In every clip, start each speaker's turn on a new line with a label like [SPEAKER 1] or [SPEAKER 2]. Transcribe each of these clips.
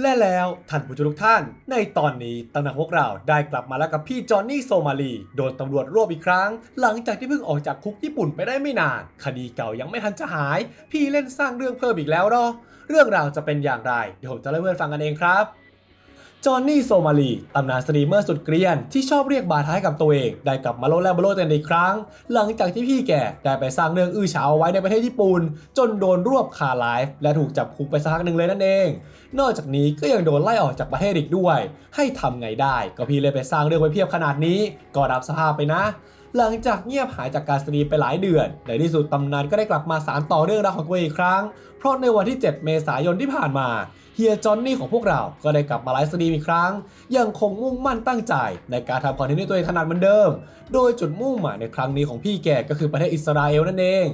[SPEAKER 1] และแล้วท่านผู้ชมทุกท่าน ในตอนนี้ตำหนักพวกเราได้กลับมาแล้วกับพี่จอห์นนี่โซมาลีโดนตำรวจรวบอีกครั้ง หลังจากที่เพิ่งออกจากคุกญี่ปุ่นไปได้ไม่นาน คดีเก่ายังไม่ทันจะหาย พี่เล่นสร้างเรื่องเพิ่มอีกแล้วเหรอเรื่องราวจะเป็นอย่างไรเดี๋ยวผมจะเล่าให้เพื่อนฟังกันเองครับ จอห์นนี่โซมาลีตำนานสตรีมเมอร์สุดเกรียน ที่ชอบเรียกบาท้ายกับตัวเอง ได้กลับมาโลดแลบโลดกันอีกครั้ง หลังจากที่พี่แกได้ไปสร้างเรื่องอื้อฉาวไว้ในประเทศญี่ปุ่น จนโดนรวบคาไลฟ์และถูกจับคุกไปสักพักหนึ่งเลยนั่นเอง นอกจากนี้ก็ยังโดนไล่ออกจากประเทศอีกด้วย ให้ทำไงได้ ก็พี่เลยไปสร้างเรื่องไว้เพียบขนาดนี้ ก็รับสภาพไปนะ หลังจากเงียบหายจากการสตรีมไปหลายเดือน ในที่สุดตำนานก็ได้กลับมาสานต่อเรื่องราวของตัวเองอีกครั้ง เพราะในวันที่ 7 เมษายนที่ผ่านมาเฮียจอนนี่ของพวกเรา ก็ได้กลับมาไลฟ์สตรีมอีกครั้ง ยังคงมุ่งมั่นตั้งใจ ในการทำคอนเทนต์ด้วยตัวเองขนาดเหมือนเดิม โดยจุดมุ่งหมายในครั้งนี้ของพี่แกก็คือประเทศอิสราเอลนั่นเอง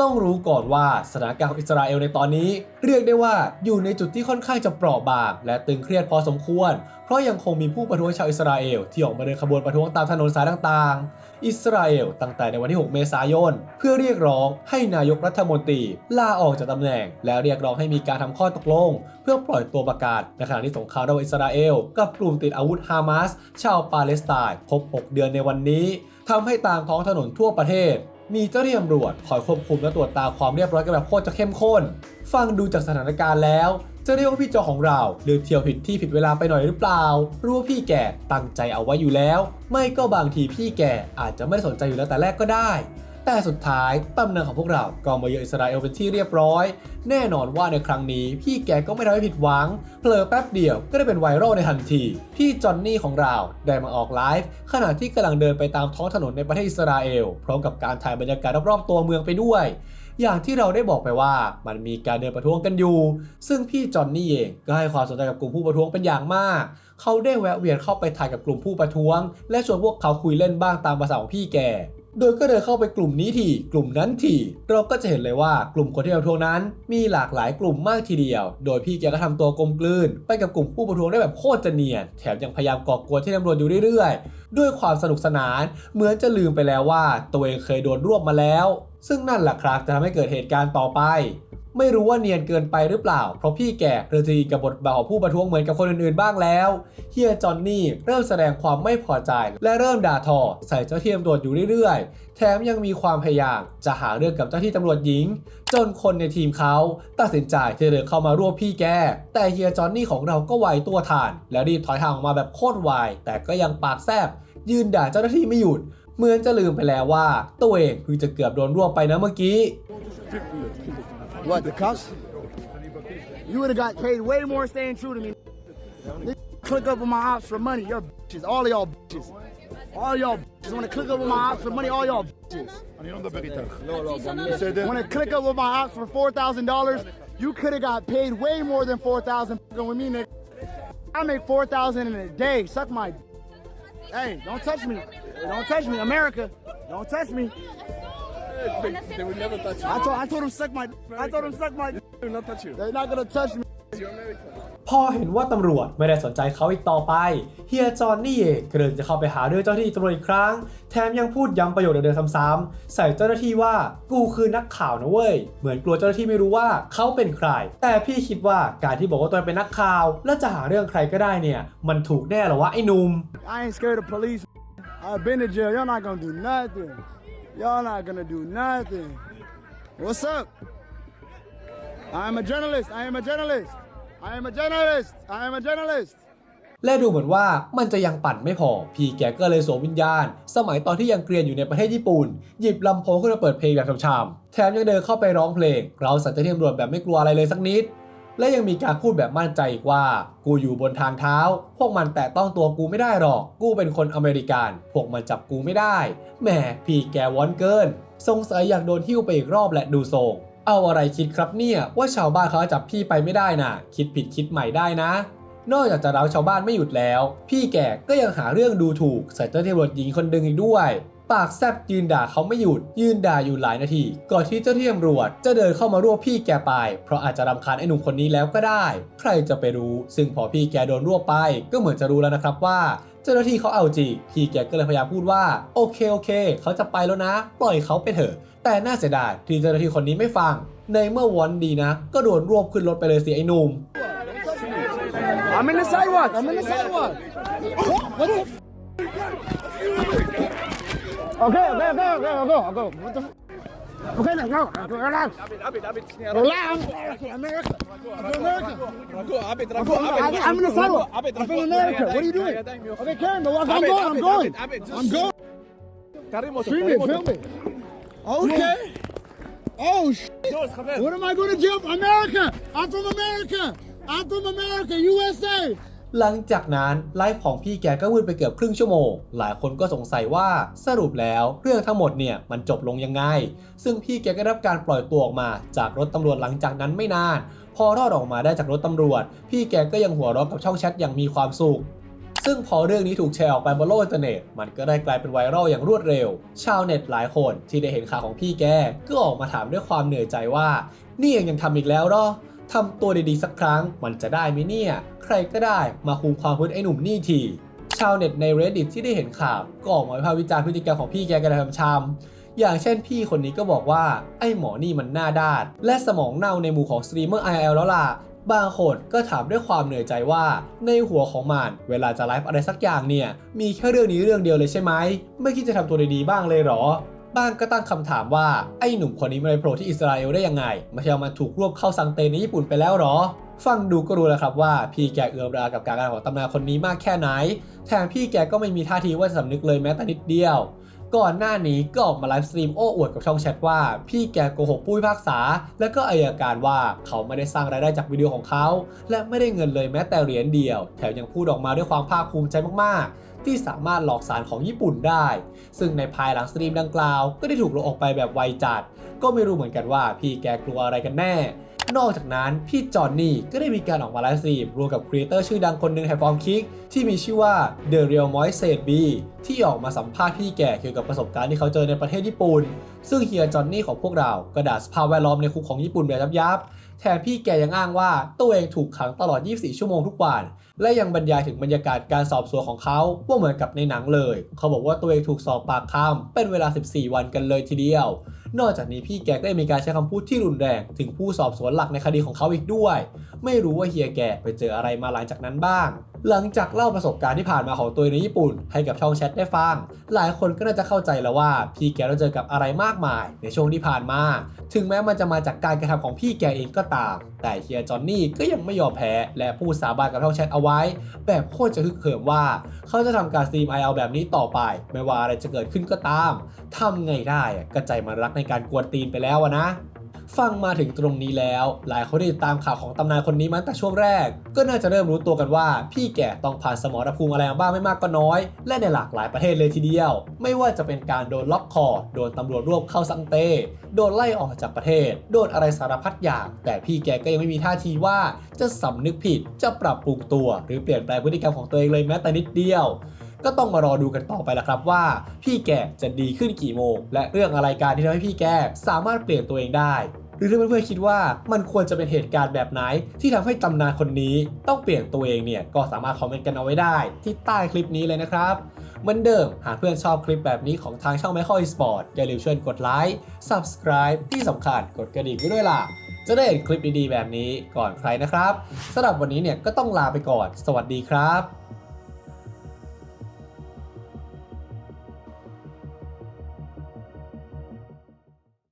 [SPEAKER 1] ต้องรู้ก่อนว่าสถานการณ์ของอิสราเอลในตอนนี้ เรียกได้ว่าอยู่ในจุดที่ค่อนข้างจะเปราะบาง และตึงเครียดพอสมควร เพราะยังคงมีผู้ประท้วงชาวอิสราเอลที่ออกมาเดินขบวนประท้วงตามถนนสายต่างๆ อิสราเอลตั้งแต่ในวันที่ 6 เมษายน เพื่อเรียกร้องให้นายกรัฐมนตรีลาออกจากตำแหน่ง และเรียกร้องให้มีการทำข้อตกลง เพื่อปล่อยตัวประกาศในขณะที่สงครามระหว่างอิสราเอลกับกลุ่มติดอาวุธฮามาสชาวปาเลสไตน์ครบ 6 เดือนในวันนี้ทำให้ตามท้องถนนทั่วประเทศ มีเจ้าหน้าที่ตำรวจคอยควบคุมและตรวจตาความเรียบร้อยกันแบบโคตรจะเข้มข้น ฟังดูจากสถานการณ์แล้ว จะเรียกว่าพี่จอของเราเลือกเที่ยวผิดที่ผิดเวลาไปหน่อยหรือเปล่า รู้ว่าพี่แกตั้งใจเอาไว้อยู่แล้ว ไม่ก็บางทีพี่แกอาจจะไม่ได้สนใจอยู่แล้วแต่แรกก็ได้ แต่สุดท้ายตำแหน่งของพวกเราก็มาเยือนอิสราเอลเป็นที่เรียบร้อย แน่นอนว่าในครั้งนี้พี่แกก็ไม่ทำให้ผิดหวัง เผลอแป๊บเดียวก็ได้เป็นไวรัลในทันที พี่จอนนี่ของเราได้มาออกไลฟ์ขณะที่กำลังเดินไปตามท้องถนนในประเทศอิสราเอลพร้อมกับการถ่ายบรรยากาศรอบๆตัวเมืองไปด้วยอย่างที่เราได้บอกไปว่ามันมีการเดินประท้วงกันอยู่ ซึ่งพี่จอนนี่เองก็ให้ความสนใจกับกลุ่มผู้ประท้วงเป็นอย่างมาก เขาได้แวะเวียนเข้าไปถ่ายกับกลุ่มผู้ประท้วง และชวนพวกเขาคุยเล่นบ้างตามภาษาของพี่แก โดยก็เดินเข้าไปกลุ่มนี้ทีกลุ่มนั้นทีเราก็จะเห็นเลยว่ากลุ่มคนที่ประท้วงนั้น มีหลากหลายกลุ่มมากทีเดียว โดยพี่แกก็ทำตัวกลมกลืน ไปกับกลุ่มผู้ประท้วงได้แบบโคตรจะเนียนแถมยังพยายามก่อกวนที่ตำรวจอยู่เรื่อยๆ ด้วยความสนุกสนาน เหมือนจะลืมไปแล้วว่าตัวเองเคยโดนรวบมาแล้ว ซึ่งนั่นแหละครับจะทำให้เกิดเหตุการณ์ต่อไป ไม่รู้ว่าเนียนเกินไปหรือเปล่า เพราะพี่แกเริ่มจะอินกับบทบาทของผู้ประท้วงเหมือนกับคนอื่นๆบ้างแล้วเฮียจอนนี่เริ่มแสดงความไม่พอใจ และเริ่มด่าทอ ใส่เจ้าที่ตำรวจอยู่เรื่อยๆ แถมยังมีความพยายามจะหาเรื่องกับเจ้าที่ตำรวจหญิง จนคนในทีมเขาตัดสินใจที่จะเดินเข้ามารวบพี่แก แต่เฮียจอนนี่ของเราก็ไวตัวทันและรีบถอยห่างออกมาแบบโคตรไวแต่ก็ยังปากแซบยืนด่าเจ้าหน้าที่ไม่หยุดเหมือนจะลืมไปแล้วว่าตัวเองเพิ่งจะเกือบโดนรวบไปนะเมื่อกี้
[SPEAKER 2] What, the cuffs? You would have got paid way more staying true to me. Nigga, Click up on my ops for money. You're bitches. All of y'all bitches. All y'all bitches. Want to click up on my ops for money? All y'all bitches.
[SPEAKER 3] אני לא מדבר איתך. בסדר?
[SPEAKER 2] Want to click up with my ops for $4,000? You could have got paid way more than 4000 fucking with me, nigga. I make 4000 in a day. Suck my Hey, don't touch me. Don't touch me. America. Don't touch me.
[SPEAKER 3] They will never touch you.
[SPEAKER 2] I told, I told him suck my I told him suck my
[SPEAKER 3] They will not touch you.
[SPEAKER 2] They're not gonna touch me.
[SPEAKER 3] You're American.
[SPEAKER 1] พอเห็นว่าตำรวจไม่ได้สนใจเขาอีกต่อไป เฮียจอนนี่เองก็เดินจะเข้าไปหาเรื่องเจ้าหน้าที่ตำรวจอีกครั้ง แถมยังพูดย้ำประโยคเดิมๆซ้ำๆใส่เจ้าหน้าที่ว่ากูคือนักข่าวนะเว้ย เหมือนกลัวเจ้าหน้าที่ไม่รู้ว่าเขาเป็นใคร แต่พี่คิดว่าการที่บอกว่าตัวเองเป็นนักข่าว และจะหาเรื่องใครก็ได้เนี่ย มันถูกแน่หรอวะไอ้หนุ่ม
[SPEAKER 2] I ain't scared of police. I've been to jail. Y'all not gonna do nothing. Y'all not gonna do nothing. What's up? I am a journalist. I am a journalist. I am a journalist. I am a journalist.
[SPEAKER 1] และดูเหมือนว่ามันจะยังปั่นไม่พอ พี่แกก็เลยสวมวิญญาณ สมัยตอนที่ยังเกรียนอยู่ในประเทศญี่ปุ่น หยิบลำโพงขึ้นมาเปิดเพลงแบบชำๆแถมยังเดินเข้าไปร้องเพลง เราสันเจ้าที่ตำรวจแบบไม่กลัวอะไรเลยสักนิด และยังมีการพูดแบบมั่นใจอีกว่า กูอยู่บนทางเท้า พวกมันแตะต้องตัวกูไม่ได้หรอก กูเป็นคนอเมริกัน พวกมันจับกูไม่ได้ แหมพี่แกวอนเกิน สงสัยอยากโดนหิ้วไปอีกรอบแหละดูทรงเอาอะไรคิดครับเนี่ยว่าชาวบ้านเขาจับพี่ไปไม่ได้น่ะคิดผิดคิดใหม่ได้นะ นอกจากจะเร้าชาวบ้านไม่หยุดแล้ว พี่แกก็ยังหาเรื่องดูถูกใส่เจ้าหน้าที่ตำรวจหญิงคนหนึ่งอีกด้วย ปากแซบยืนด่าเขาไม่หยุด ยืนด่าอยู่หลายนาที ก่อนที่เจ้าหน้าที่ตำรวจจะเดินเข้ามารวบพี่แกไป เพราะอาจจะรำคาญไอ้หนุ่มคนนี้แล้วก็ได้ ใครจะไปรู้ ซึ่งพอพี่แกโดนรวบไป ก็เหมือนจะรู้แล้วนะครับว่าเจ้าหน้าที่เขาเอาจริง พี่แกก็เลยพยายามพูดว่า โอเคโอเค เขาจะไปแล้วนะ ปล่อยเขาไปเถอะ แต่น่าเสียดายที่เจ้าหน้าที่คนนี้ไม่ฟัง ในเมื่อวอนดีนะ ก็โดนรวบขึ้นรถไปเลยสิไอ้หนุ่ม
[SPEAKER 2] I'm in the sidewalk. I'm in the sidewalk. What? Okay, okay, okay, okay, I'll go, I'll go. What the? f- Okay, now go. Relax. Relax. I'm America. I'm from America. I'm, from, I'm, I'm in the sidewalk. I'm from America. What are you doing? Okay, Karen, I'm going. I'm going. I'm going. Film it, film it. Okay. Oh, shit. What am I going to for? America. I'm from America. I'm from America, USA.
[SPEAKER 1] หลังจากนั้นไลฟ์ของพี่แกก็วืดไปเกือบครึ่งชั่วโมง หลายคนก็สงสัยว่าสรุปแล้วเรื่องทั้งหมดเนี่ยมันจบลงยังไง ซึ่งพี่แกก็รับการปล่อยตัวออกมาจากรถตำรวจหลังจากนั้นไม่นาน พอรอดออกมาได้จากรถตำรวจ พี่แกก็ยังหัวเราะกับช่องแชทอย่างมีความสุขซึ่งพอเรื่องนี้ถูกแชร์ออกไปบนโลกอินเทอร์เน็ต มันก็ได้กลายเป็นไวรัลอย่างรวดเร็ว ชาวเน็ตหลายคนที่ได้เห็นข่าวของพี่แก ก็ออกมาถามด้วยความเหนื่อยใจว่า นี่ยังยังทำอีกแล้วหรอ ทำตัวดีๆสักครั้งมันจะได้ไหมเนี่ย ใครก็ได้มาคุมความพื้นไอ้หนุ่มนี่ที ชาวเน็ตใน reddit ที่ได้เห็นข่าว ก็ออกมาวิพากษ์วิจารณ์พฤติกรรมของพี่แกกันทำชำอย่างเช่นพี่คนนี้ก็บอกว่าไอ้หมอนี่มันหน้าด้าน และสมองเน่าในหมู่ของสตรีมเมอร์ IL แล้วล่ะบางคนก็ถามด้วยความเหนื่อยใจว่า ในหัวของมันเวลาจะไลฟ์อะไรสักอย่างเนี่ย มีแค่เรื่องนี้เรื่องเดียวเลยใช่ไหม ไม่คิดจะทำตัวดีๆบ้างเลยเหรอ บ้างก็ตั้งคำถามว่าไอ้หนุ่มคนนี้มาไปโผล่ที่อิสราเอลได้ยังไงไม่ใช่เอามาถูกรวบเข้าซังเตในญี่ปุ่นไปแล้วเหรอ ฟังดูก็รู้แล้วครับว่าพี่แกเอือมรากับการกระทำของตำนานคนนี้มากแค่ไหน แถมพี่แกก็ไม่มีท่าทีว่าจะสำนึกเลยแม้แต่นิดเดียว ก่อนหน้านี้ก็ออกมาไลฟ์สตรีมโอ้อวดกับช่องแชทว่า พี่แกโกหกผู้พิพากษา และก็อายการว่าเขาไม่ได้สร้างรายได้จากวิดีโอของเขา และไม่ได้เงินเลยแม้แต่เหรียญเดียว แถมยังพูดออกมาด้วยความภาคภูมิใจมากๆ ที่สามารถหลอกสารของญี่ปุ่นได้ ซึ่งในภายหลังสตรีมดังกล่าว ก็ได้ถูกลบออกไปแบบไวจัด ก็ไม่รู้เหมือนกันว่าพี่แกกลัวอะไรกันแน่ นอกจากนั้นพี่จอห์นนี่ก็ได้มีการออกมาไลฟ์สตรีมรวมกับครีเอเตอร์ชื่อดังคนหนึ่งแห่งฟอร์มคิกที่มีชื่อว่า The Real Moist Said B ที่ออกมาสัมภาษณ์พี่แก่เกี่ยวกับประสบการณ์ที่เขาเจอในประเทศญี่ปุ่น ซึ่งเฮียจอห์นนี่ของพวกเราก็ด่าสภาพแวดล้อมในคุกของญี่ปุ่นแบบยับๆ แถมพี่แกยังอ้างว่าตัวเองถูกขังตลอด 24 ชั่วโมงทุกวัน และยังบรรยายถึงบรรยากาศการสอบสวนของเขาว่าเหมือนกับในหนังเลย เขาบอกว่าตัวเองถูกสอบปากคำเป็นเวลา 14 วันกันเลยทีเดียว นอกจากนี้พี่แกก็ยังมีการใช้คำพูดที่รุนแรง ถึงผู้สอบสวนหลักในคดีของเขาอีกด้วย ไม่รู้ว่าเฮียแกไปเจออะไรมาหลังจากนั้นบ้าง หลังจากเล่าประสบการณ์ที่ผ่านมาของตัวในญี่ปุ่น ให้กับช่องแชทได้ฟัง หลายคนก็น่าจะเข้าใจแล้วว่า พี่แกต้องเจอกับอะไรมากมาย ในช่วงที่ผ่านมา ถึงแม้มันจะมาจากการกระทำของพี่แกเองก็ตาม แต่เฮียจอนนี่ก็ยังไม่ยอมแพ้ และพูดสาบานกับช่องแชทเอาไว้ แบบโคตรจะฮึกเหิมว่า เขาจะทำการสตรีม IL แบบนี้ต่อไป ไม่ว่าอะไรจะเกิดขึ้นก็ตามทำไงได้อะก็ใจมันรักในการกวนตีนไปแล้วนะ ฟังมาถึงตรงนี้แล้ว หลายคนที่ติดตามข่าวของตำนานคนนี้มาตั้งแต่ช่วงแรก ก็น่าจะเริ่มรู้ตัวกันว่าพี่แก่ต้องผ่านสมรภูมิอะไรมาบ้างไม่มากก็น้อย และในหลากหลายประเทศเลยทีเดียว ไม่ว่าจะเป็นการโดนล็อกคอ โดนตำรวจรวบเข้าสังเต โดนไล่ออกจากประเทศ โดนอะไรสารพัดอย่าง แต่พี่แกก็ยังไม่มีท่าทีว่า จะสำนึกผิดจะปรับปรุงตัว หรือเปลี่ยนแปลงพฤติกรรมของตัวเองเลยแม้แต่นิดเดียว ก็ต้องมารอดูกันต่อไปละครับว่า พี่แกจะดีขึ้นกี่โมง และเรื่องอะไรการที่ทำให้พี่แกสามารถเปลี่ยนตัวเองได้ หรือถ้าเพื่อนๆคิดว่ามันควรจะเป็นเหตุการณ์แบบไหน ที่ทำให้ตำนานคนนี้ต้องเปลี่ยนตัวเองเนี่ยก็สามารถคอมเมนต์กันเอาไว้ได้ ที่ใต้คลิปนี้เลยนะครับเหมือนเดิมหากเพื่อนชอบคลิปแบบนี้ของทางช่อง Michael Esport อย่าลืมช่วยกดไลค์ Subscribe ที่สำคัญกดกระดิ่งไว้ด้วยล่ะจะได้เห็นคลิปดีๆแบบนี้ก่อนใครนะครับสำหรับวันนี้เนี่ยก็ต้องลาไปก่อน สวัสดีครับ